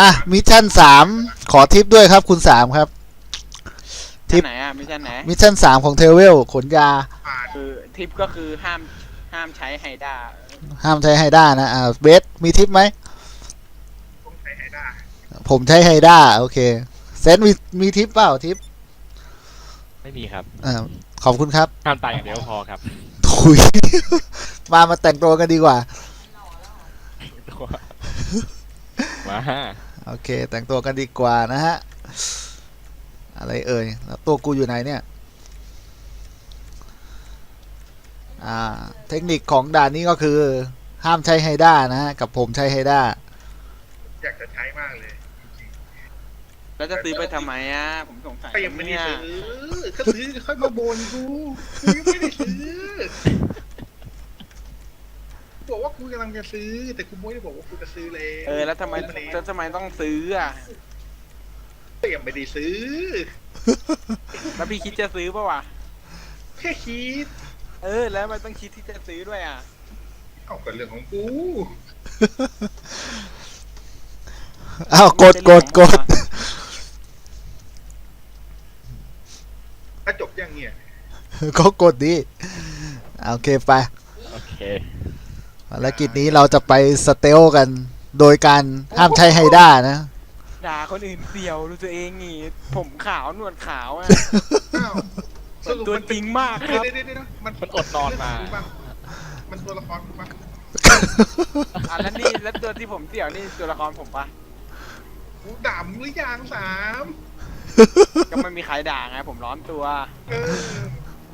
อะมิชชั่นสามขอทิปด้วยครับคุณสามครับ ทิปไหนอะไม่ใช่ไหนมิชชั่นสามของเทเวลขนยาผ่านคือทิปก็คือห้ามห้ามใช้ไฮด้าห้ามใช้ไฮด้านะอ่าเบสมีทิปไหมต้องใช้ไฮด้าผมใช้ไฮด้าโอเคเซนมีมีทิปเปล่าทิปไม่มีครับอ่าขอบคุณครับห้ามตายอย่างเดียวพอครับถุยมามาแต่งตัวกันดีกว่า มา โอเค แต่งตัวกันดีกว่านะฮะ อะไรเอ่ย แล้วตัวกูอยู่ไหนเนี่ย อ่า เทคนิคของด่านนี้ก็คือ ห้ามใช้ไฮด้านะฮะ กับผมใช้ไฮด้า อยากจะใช้มากเลยแล้วจะซื้อไปทำไมอะ ผมสงสัยก็ยังไม่ได้เนี่ยซื้อก็ซื้อค่อยมาบนกูกูยังไม่ได้ซื้อ บอกว่ากูกำลังจะซื้อ แต่กูไม่ได้บอกว่ากูจะซื้อเลยเออแล้วทำไมแล้วทำไมต้องซื้ออะก็ยังไม่ได้ซื้อ แล้วพี่คิดจะซื้อปะวะแค่คิด เออ แล้วมันต้องคิดที่จะซื้อด้วยอะเอากับเรื่องของกูอ้าวกดกดกดถ้าจบยังเนี่ยก็กดดิอ่าโอเคไป โอเค ภารกิจนี้เราจะไปสเตลกัน โดยการห้ามใช้ไฮด้านะ ด่าคนอื่นเสี่ยวดูตัวเองนี่ผมขาวหนวดขาวอะอ้าวตัวจริงมากคเดี๋ยวรับเดี๋ยวเดี๋ยวมันมันอดนอนมามันตัวละครกูปะอะแล้วนี่แล้วตัวที่ผมเสี่ยวนี่ตัวละครผมปะกูดำหรือยังสามก็ไม่มีใครด่าไงผมร้อนตัว เออ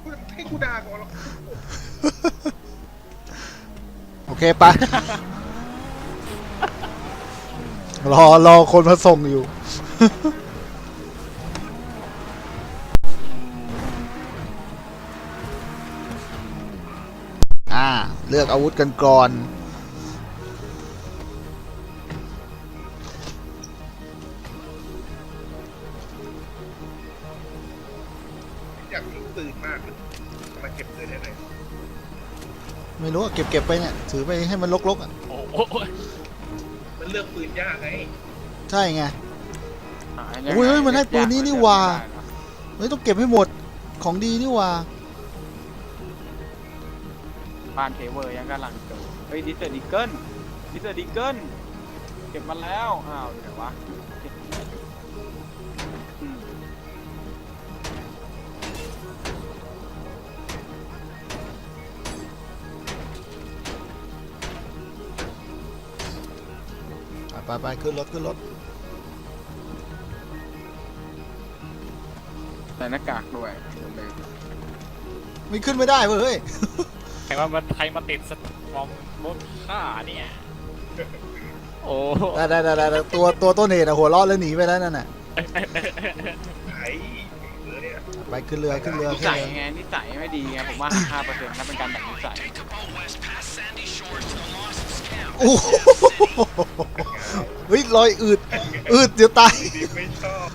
กูให้กูด่าก่อนหรอก โอเคไป รอรอคนมาส่งอยู่ อ่า เลือกอาวุธกันก่อน ไม่รู้อะเก็บเก็บไปเนี่ยถือไปให้มันลกๆอะโอ้โหมันเลือกปืนยากไงใช่ไงอะอุ้ยเฮ้ยมันให้ปืนนี้นี่หว่าไม่ต้องเก็บให้หมดของดีนี่หว่าบ้านเทเวอร์ยังกำลังโตเฮ้ยดิสเตอร์ดิเกิลดิสเตอร์ดิเกิลเก็บมาแล้ว อ้าวเดี๋ยววะ ไปไปๆขึ้นรถขึ้นรถใส่หน้ากากด้วยเลยไม่ขึ้นไม่ได้เว้ยเฮ้ยใครว่ามันใครมาติดสมองรถข้าเนี่ย โอ้ได้ได้ได้ได้ตัวตัวต้นเหตุอะหัวเราะแล้วหนีไปแล้วนั่นน่ะไอ้เออเนี่ยไปขึ้นเรือขึ้นเรือนิขึ้นสัยเรือไงนิสัยไม่ดีไงผมว่า5เปอร์เซ็นต์นั่นเป็นการดัดนิสัย โอ้โหเฮ้ยรอยอืดอืดเดี๋ยวตายดีไม่ชอบ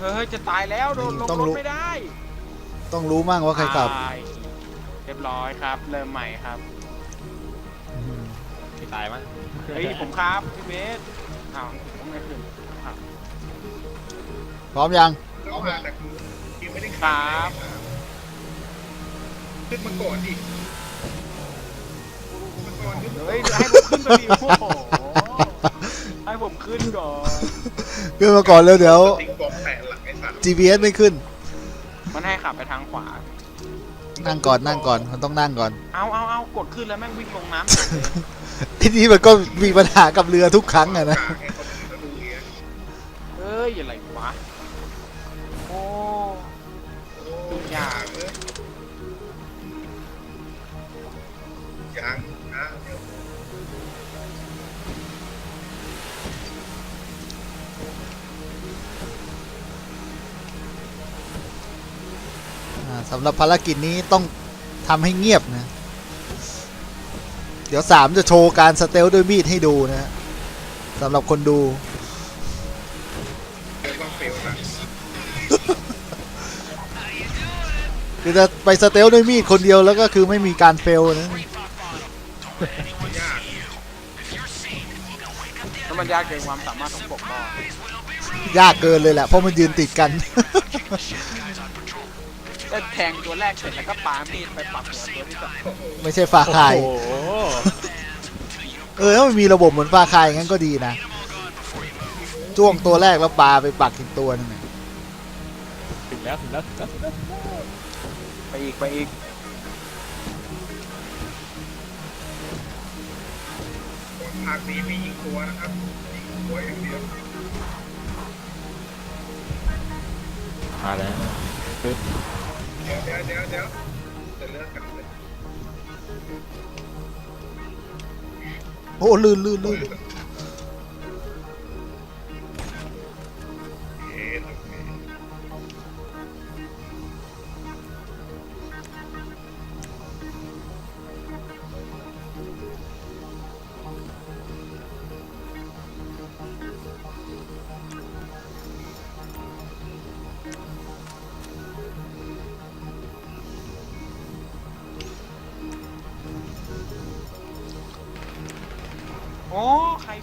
เฮ้ยจะตายแล้วโดนลงต้องรถรู้ไม่ได้ต้องรู้มั่งว่าใครขับตายเรียบร้อยครับ เริ่มใหม่ครับไม่ตายมั้งเฮ้ยผมครับพี่เบสอ้าวผมไม่ขึ้นอ้าวพร้อมยังเข้ามาแต่กูยังไม่ได้ครับขึ้นมาก่อนดิมาก่อนขึ้นมาก่อน เฮ้ยให้ผมขึ้นตัวดีโอ้โหให้ผมขึ้นก่อนขึ้นมาก่อนเร็วเดี๋ยว ติ๊กบอกแปะหลังไอ้สัตว์ GPS ไม่ขึ้น มันให้ขับไปทางขวา นั่งก่อนนั่งก่อนมันต้องนั่งก่อนเอาเอาเอากดขึ้นแล้วแม่งวิ่งลงน้ำเลยทีนี้มันก็มีปัญหากับเรือทุกครั้งอะนะกลางให้เขาดูแล้วดูเงี้ยเอ้ยอะไรวะ สำหรับภารกิจนี้ต้องทำให้เงียบนะ เดี๋ยวสามจะโชว์การสเตลด้วยมีดให้ดูนะฮะสำหรับคนดูเดี๋ยวต้องเฟลนะคือจะไปสเตลด้วยมีดคนเดียวแล้วก็คือไม่มีการเฟลนะยากแล้วมันยากเกินความสามารถของปกก็ยากเกินเลยแหละเพราะมันยืนติดกัน ก็แทงตัวแรกเสร็จแล้วก็ปามีดไปปักหัวตัวที่สองไม่ใช่ฟาคาย โอ้โหเออถ้ามันมีระบบเหมือนฟาคายงั้นก็ดีนะ จ้วงตัวแรกแล้วปาไปปักอีกตัวหนึงน่ะถึงแล้วถึงแล้วถึงแล้วถึงแล้วไปอีกไปอีกภาคนี้ไม่ยิงตัวนะครับยิงหัวอย่างเดียวมาแล้ว เดี๋ยวเดี๋ยวเดี๋ยวเดี๋ยวจะเลิกกันเลยโอ้ลื่นลื่นลื่น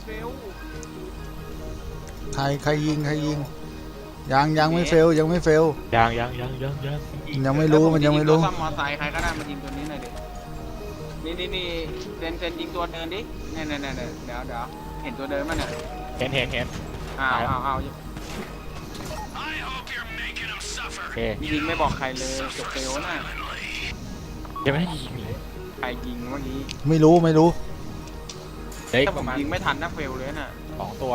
ใครเฟลใครใครยิงใครยิง ยังยังไม่เฟลยังไม่เฟล ยังยังยังยังยังยังไม่รู้มันยังไม่รู้แล้วผจะยิงตัวซ่อมมอไซค์ใครก็ได้มายิงตัวนี้หน่อยดิ นี่นี่นี่เซนเซนยิงตัวเดินดิเนี่ยเนี่ยเนี่ยเดี๋ยวเดี๋ยวเห็นตัวเดินมั้ยเนี่ย เห็นเห็นเห็นอ้าวอ้าวอ้าวโอเคยิงไม่บอกใครเลยจบเฟลน่ะยังไม่ได้ยิงเลย ใครยิงเมื่อกี้ ไม่รู้ไม่รู้ เดี๋ยวอีกถ้าปผระมมาณยิงไม่ทันนะเฟลเลยน่ะสองตัว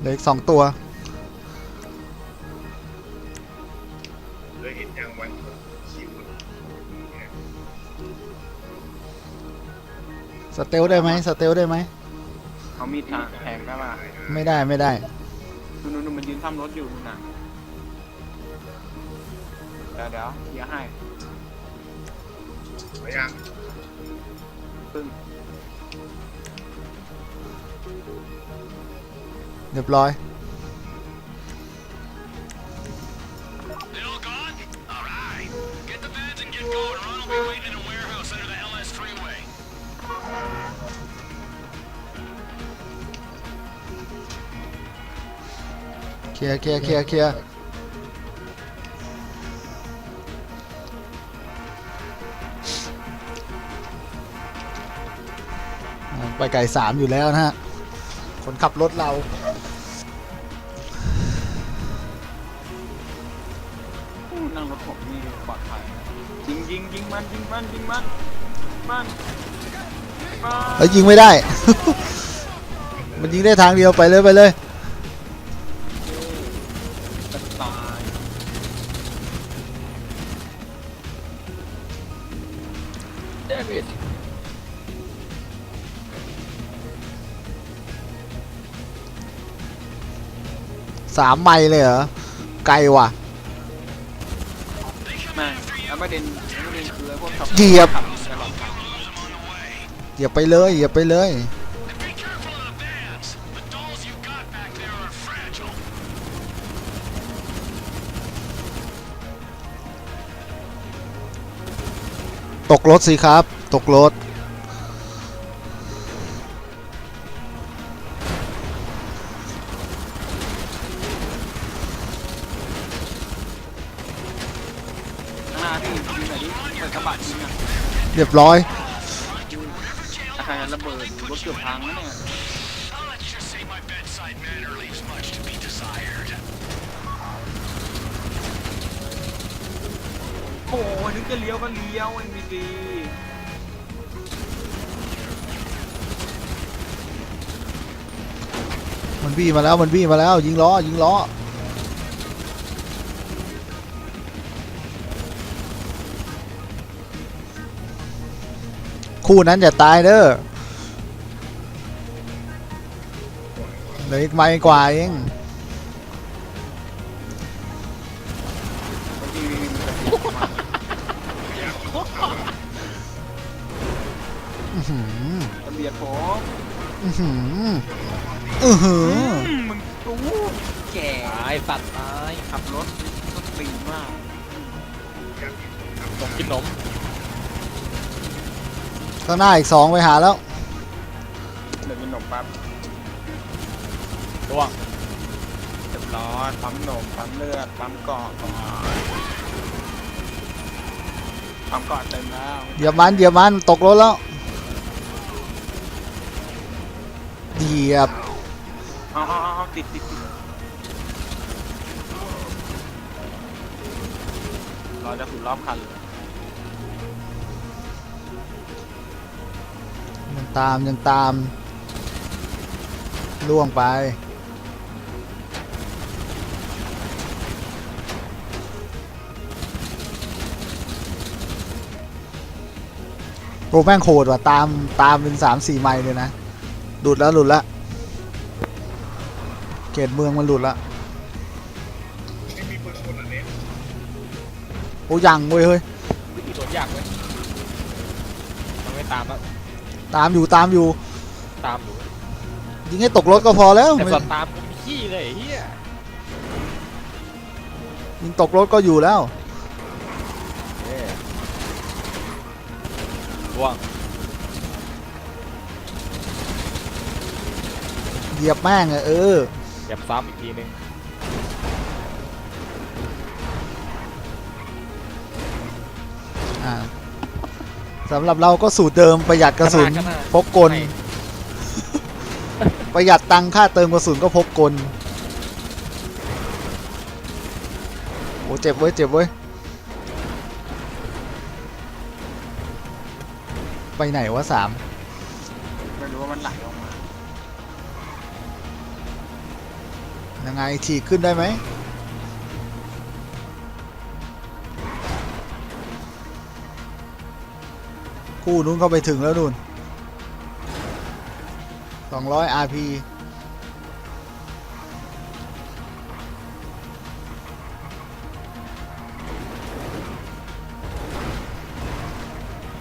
เหลืออีกสองตัว เลยเห็นอย่างวันคิวสเตลได้ไหมสเตลได้ไหมเอามีดทางแทงได้ป่ะไม่ได้ไม่ได้ ดูนู่นนู่นมันยืนทำรถอยู่นู่นน่ะเดี๋ยวเดี๋ยวเคลียร์ให้ พยายามปึ้งเรียบร้อย เคลียร์เคลียร์เคลียร์เคลียร์ ไปไก่สามอยู่แล้วนะฮะ คนขับรถเราอู้นั่งรถผมนี่ปลอดภัยยิงยิงยิงมันยิงมันยิงมันมันมันแล้วยิงไม่ได้ มันยิงได้ทางเดียวไปเลยไปเลย สามไมล์เลยเหรอ ไกลว่ะแม่งแล้วประเด็นแล้วประเด็นคือไอ้พวกขับเหยียบ ขัตลอดทางอย่าไปเลย อย่าไปเลย ตกรถสิครับ ตกรถ ข้างหน้าที่ยิงหน่อยดิเปิดกระบะยิงอะเรียบร้อย อาคารระเบิดรถเกือบพังแล้วเนี่ย โอ้ยนึกจะเลี้ยวก็เลี้ยวเอ็นบีซีมันบี้มาแล้วมันบี้มาแล้ว ยิงล้อยิงล้อ คู่นั้นอย่าตายเด้อเหลืออีกไมล์กว่าเองบางทีมันจะติดมาอื้อหือจะเบียดผมอื้อหืออื้อหืออืมมึงตู้แก่ตายสัตว์ตายขับรถก็ตีมากผมกินนม ขข้างหน้าอีกสองไปหาแล้ว เดี๋ยวกินขนมแป๊บร่วงเรียบร้อยปั๊มขนมปั๊มเลือดปั๊มเกาะก่อนปั๊มเกาะเต็มแล้วเหยียบมันเหยียบมันตกรถแล้วเหยียบเอาเอาเอาเอาติดติดติดเราจะถูรอบคันเลย ตามยังตามล่วงไปโกแม่งโหดว่ะ ตามตามเป็นสามสี่ไมล์เลยนะ หลุดแล้วหลุดแล้วเขตเมืองมันหลุดแล้วโอ้ยังเว้ยเฮ้ยวิธีโดนยากเลยมันไม่ตามแล้ว ตามอยู่ตามอยู่ ตามอยู่ยิงให้ตกรถก็พอแล้วแต่ไม่ส่วนตามกูขี้เลยไอ้เฮียยิงตกรถก็อยู่แล้ว ร่วงเหยียบแม่งอะเออเก็บซ้ำอีกทีนึงอ่า สำหรับเราก็สูตรเดิมประหยัดกระสุนข้างหน้าพกกล ประหยัดตังค่าเติมกระสุนก็พกกล โอ้เจ็บเว้ยเจ็บเว้ย ไปไหนวะสามไม่รู้ว่ามันไหลออกมายังไงฉีกขึ้นได้ไหม คู่นู้นเข้าไปถึงแล้วนู่น200 RP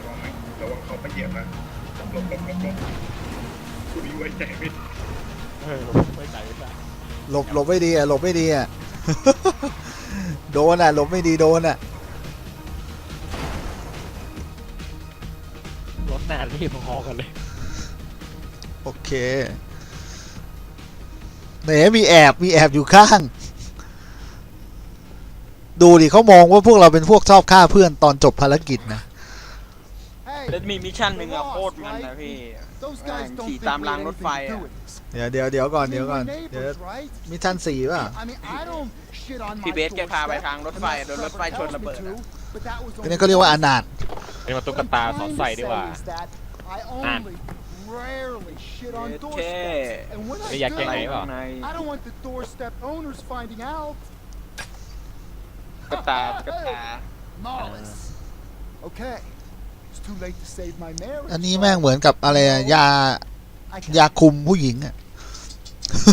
ระวังไหมระวังเขาไปเหยียบนะหลบหลบหลบหลบคุณนี่ไว้ใจไม่ได้เออไม่ใจไม่ได้หลบหลบไม่ดีอะหลบไม่ดีอะ โดนอะหลบไม่ดีโดนอะ หน้ารีบพอๆกันเลย โอเคไหนมีแอบมีแอบอยู่ข้าง ดูดิเขามองว่าพวกเราเป็นพวกชอบฆ่าเพื่อนตอนจบภารกิจนะแล้วมีมิชชั่นหนึ่งอะโคตรมันนะพี่ Those guys don't ขี่ think ตาม we ราง had รถไฟ anything to อะ do with this. เดี๋ยวเดี๋ยวเดี๋ยวก่อน I เดี๋ยว mean, ก่อน we're เดี๋ยว neighbors, right? มิชชั่นสี่ป่ะ I mean, I don't shit on my พี่เบสแกพาไป doorstep ทางรถไฟ unless โดนรถไฟ someone ชน tells ระ me เบิด to, อะ but that was อันนี้เขาเรียกว่าอนาถเป็ นมาตุ๊ก What ตา I'm สอน trying ใส่ to ดีกว่า say is that I Ah. only rarely shit on Okay. doorsteps. And when ไม่ I อยาก do, แกล้งไหนเปล่าข้างใน I don't want the doorstep owners finding out. กระตากกระตา Lawless. Okay. It's too late to save my marriage. อันนี้แม่งเหมือนกับอะไรอะยา I got ยาคุมผู้หญิงอะ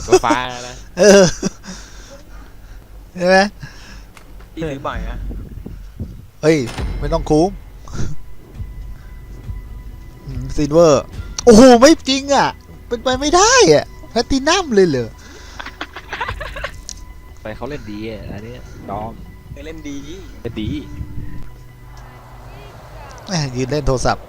ตัวฟ้านะ เออใช่ไหมพี่ซื้อบ่อยนะเฮ้ย ไม่ต้องคุ้ม ซินเวอร์ โอ้โห ไม่จริงอะ เป็นไปไม่ได้อะแพลตตินัมเลยเหรอแต่เขาเล่นดีอะอันนี้ดอมเล่นดีเล่นดีแหม่ยืนเล่นโทรศัพท์